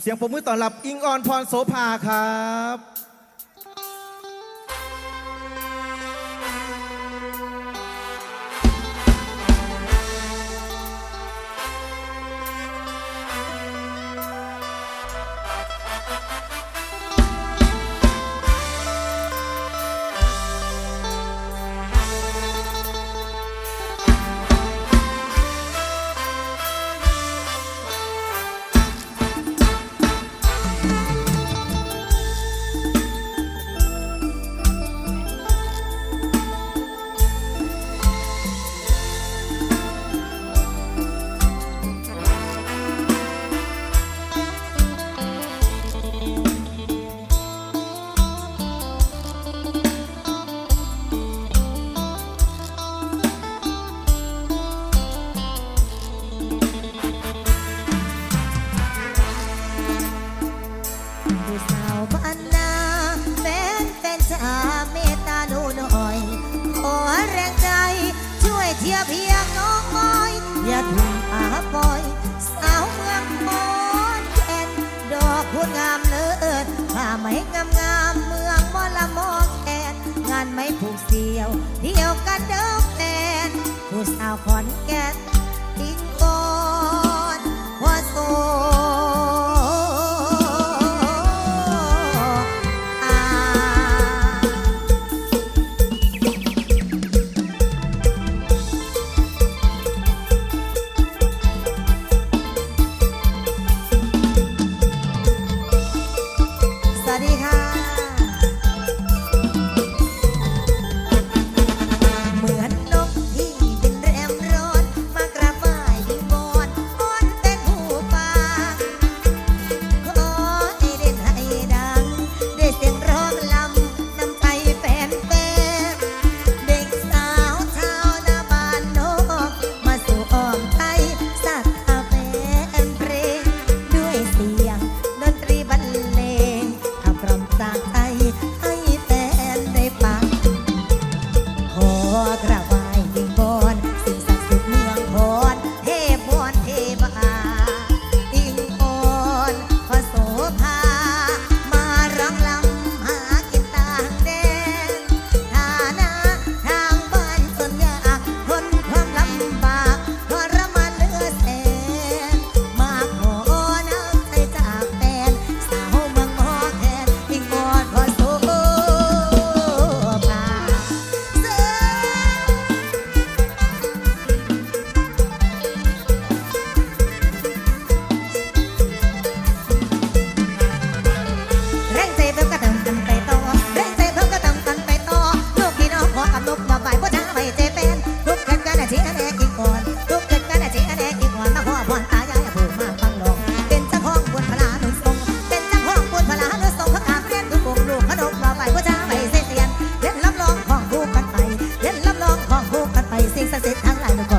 เสียงปรบมือต้อนรับอิงออนพรโสภาครับ Yeah. สะเสร็จทั้งหลาย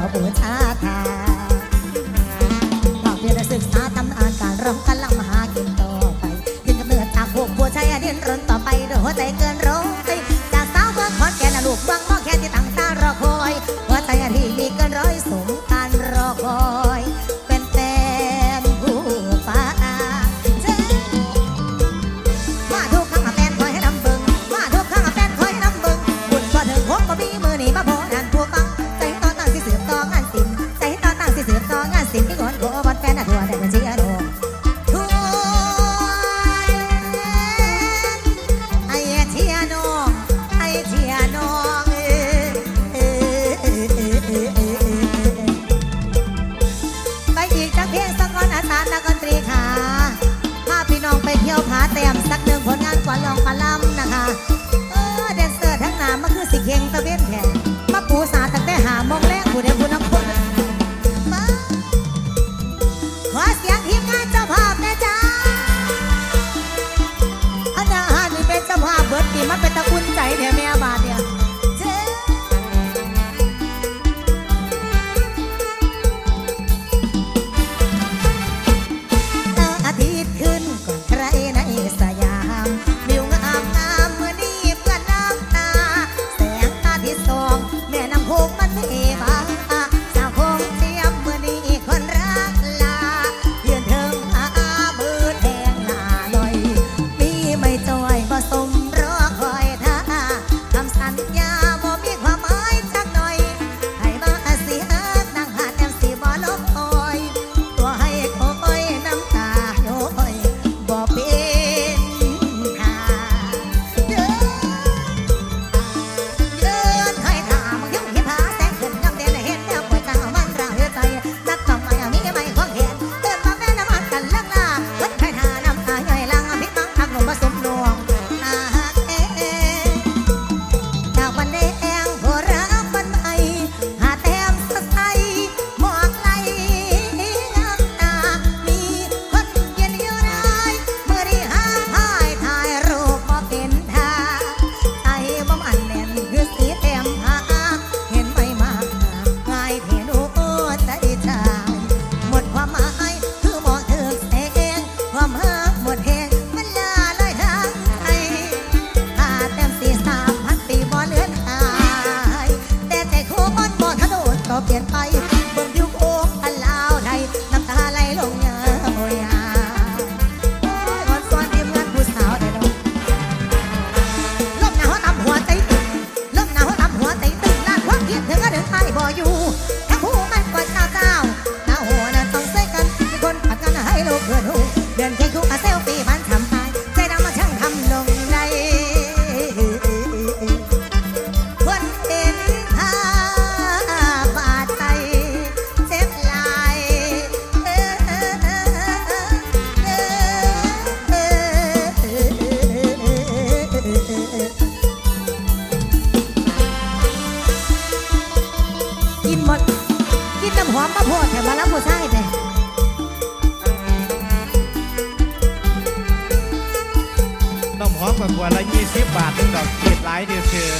กับขวดละยี่สิบบาทดอกเกียดหลายเดียวเชื่อ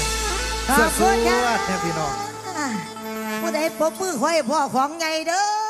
ขอบคุณสค่ะวดๆเนี่ยพี่น้อง ผู้ใดปรบมือคอยพ่อของไงเด้อ